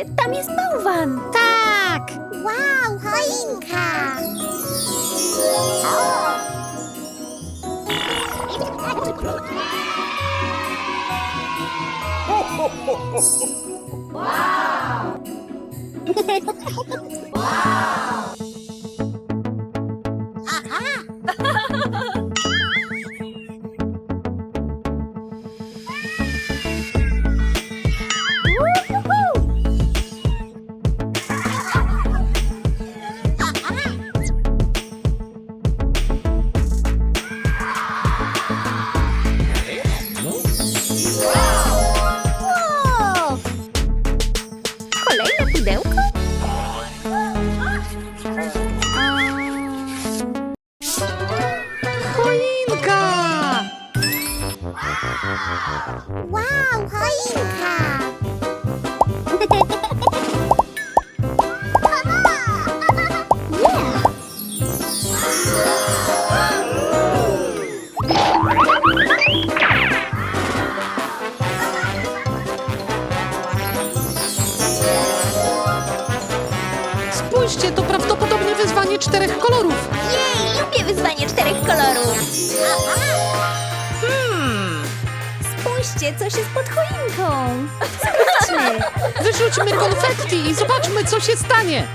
Spójrzcie, tam jest bałwan. Tak! Wow, choinka! Wow! coś jest pod choinką. Spójrzcie. Wyrzućmy konfetti i zobaczmy, co się stanie.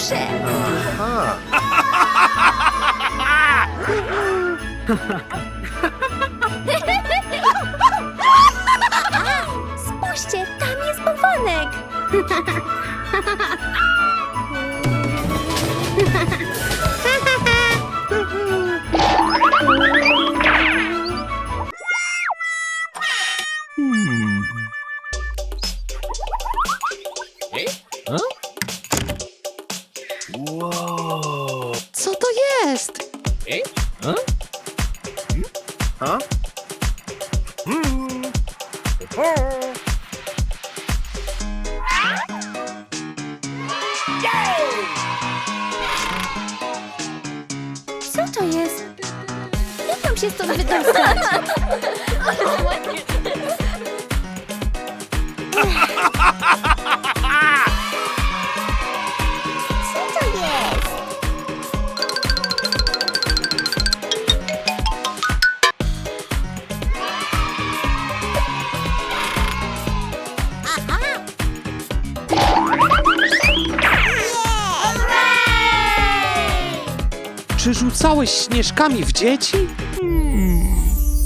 Proszę. Spójrzcie, tam jest bałwanek. Co to jest? Jak mam się stąd wydostać? rzucałeś śnieżkami w dzieci?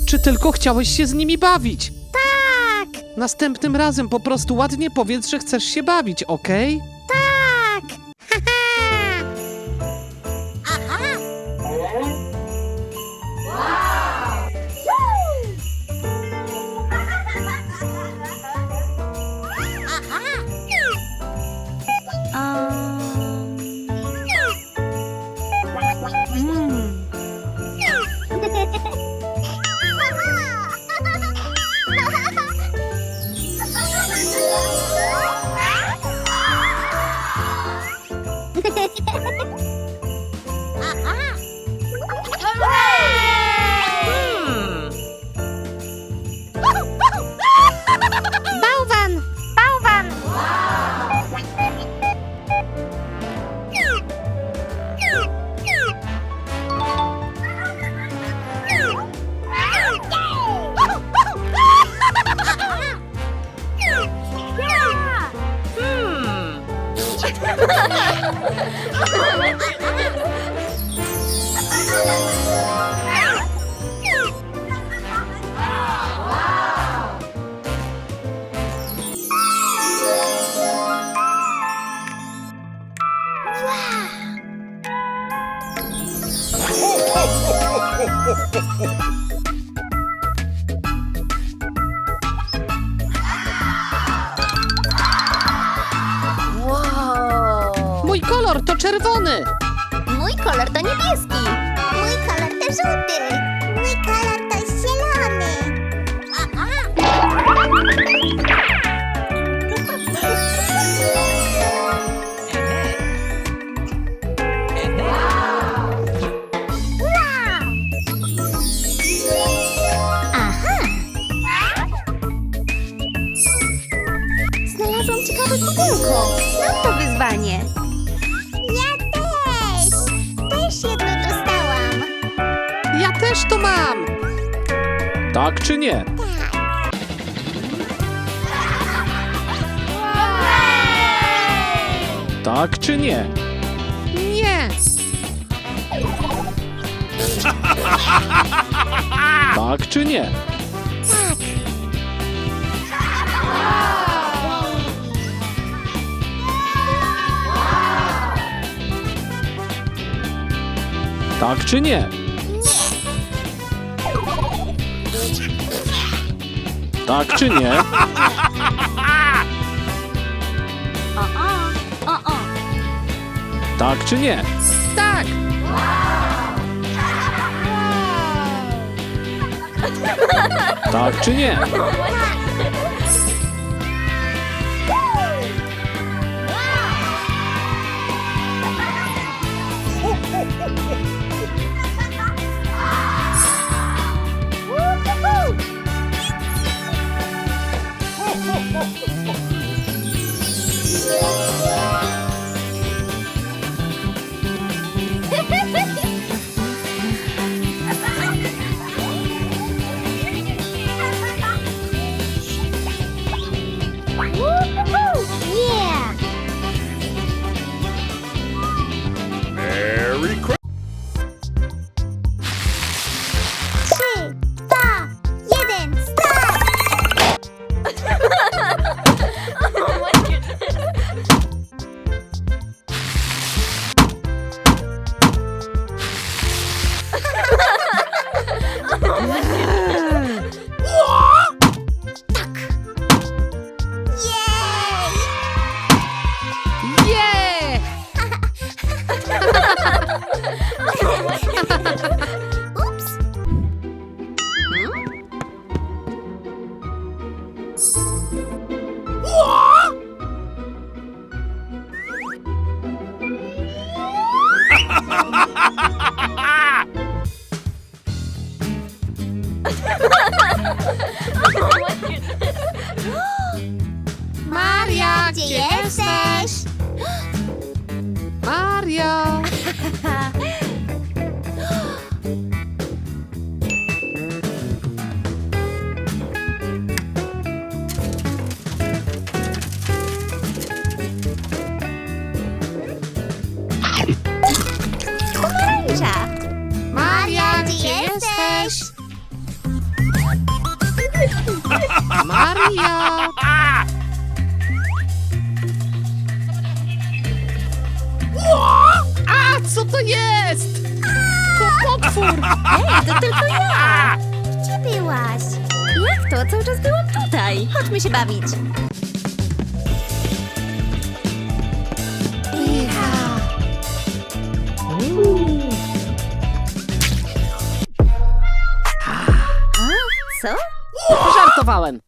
Czy tylko chciałeś się z nimi bawić? Tak! Następnym razem po prostu ładnie powiedz, że chcesz się bawić, okej? Wow! Mój kolor to czerwony! Mój kolor to niebieski! Mój kolor to żółty! Tak czy nie? Tak czy nie? Nie. Tak czy nie? Tak czy nie? Tak czy nie? Tak czy nie? Tak! Tak czy nie? Tak. To? Cały czas byłam tutaj. Chodźmy się bawić. Co? Żartowałem.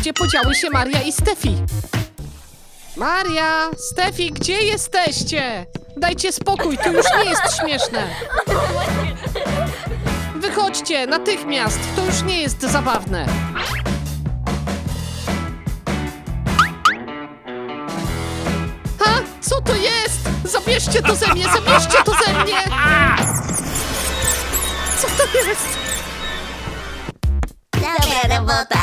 Gdzie podziały się Maria i Stefi? Maria, Stefi, gdzie jesteście? Dajcie spokój, to już nie jest śmieszne. Wychodźcie, natychmiast, to już nie jest zabawne. Ha, co to jest? Zabierzcie to ze mnie, zabierzcie to ze mnie! Co to jest? Dobra robota!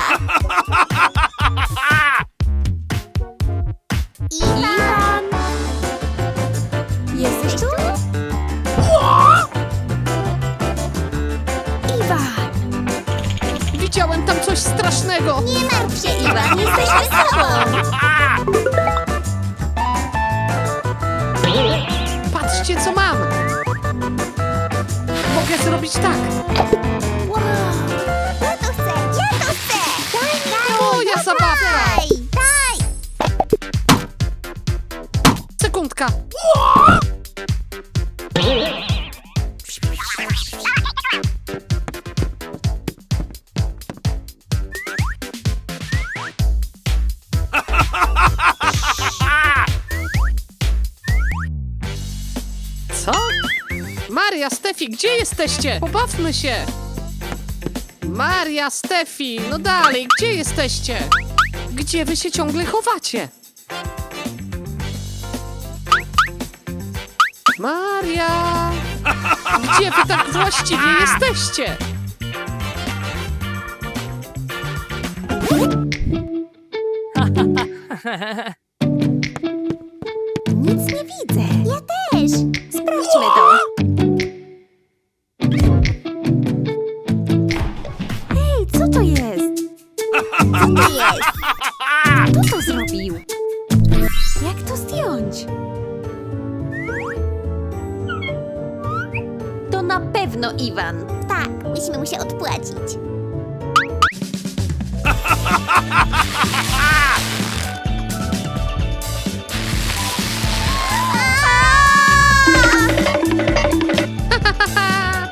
Co? Maria, Stefi, gdzie jesteście? Pobawmy się. Maria, Stefi, no dalej, gdzie jesteście? Gdzie wy się ciągle chowacie? Maria! Gdzie wy tak właściwie jesteście? Nic nie widzę. Pewno Iwan. Tak, musimy mu się odpłacić.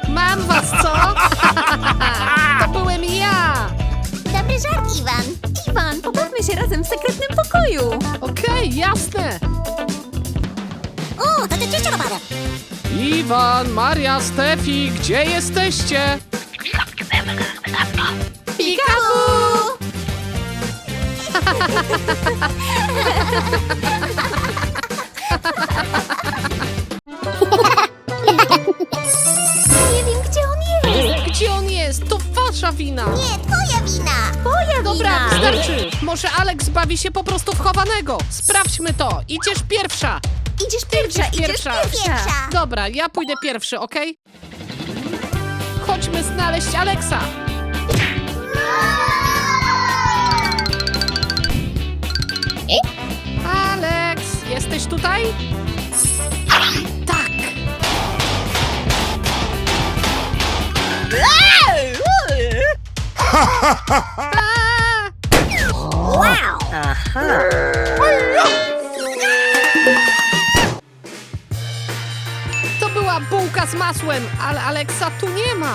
Mam was, co? To byłem ja! Dobry żart, Iwan. Iwan, pobawmy się razem w sekretnym pokoju. Okej, jasne! O, to ty robada. Iwan, Maria, Stefi, gdzie jesteście? Pikachu! Nie wiem, gdzie on jest. Gdzie on jest? To wasza wina! Nie, twoja wina. Twoja Dobra, wina. wystarczy! Może Alex bawi się po prostu w chowanego. Sprawdźmy to. Idziesz pierwsza. Idziesz pierwsza, Idziesz pierwsza. pierwsza. Dobra, ja pójdę pierwszy, okej? Chodźmy znaleźć Alexa. Alex, jesteś tutaj? Tak. A! Wow. To bułka z masłem, ale Alexa tu nie ma.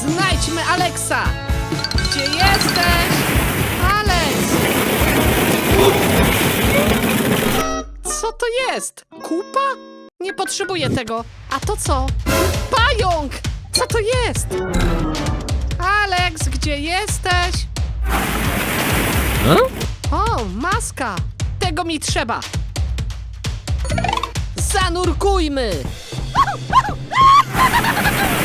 Znajdźmy Aleksa! Gdzie jesteś? Aleks! Co to jest? Kupa? Nie potrzebuję tego. A to co? Pająk! Co to jest? Aleks, gdzie jesteś? O, maska! Tego mi trzeba! Zanurkujmy! ハハハハハ!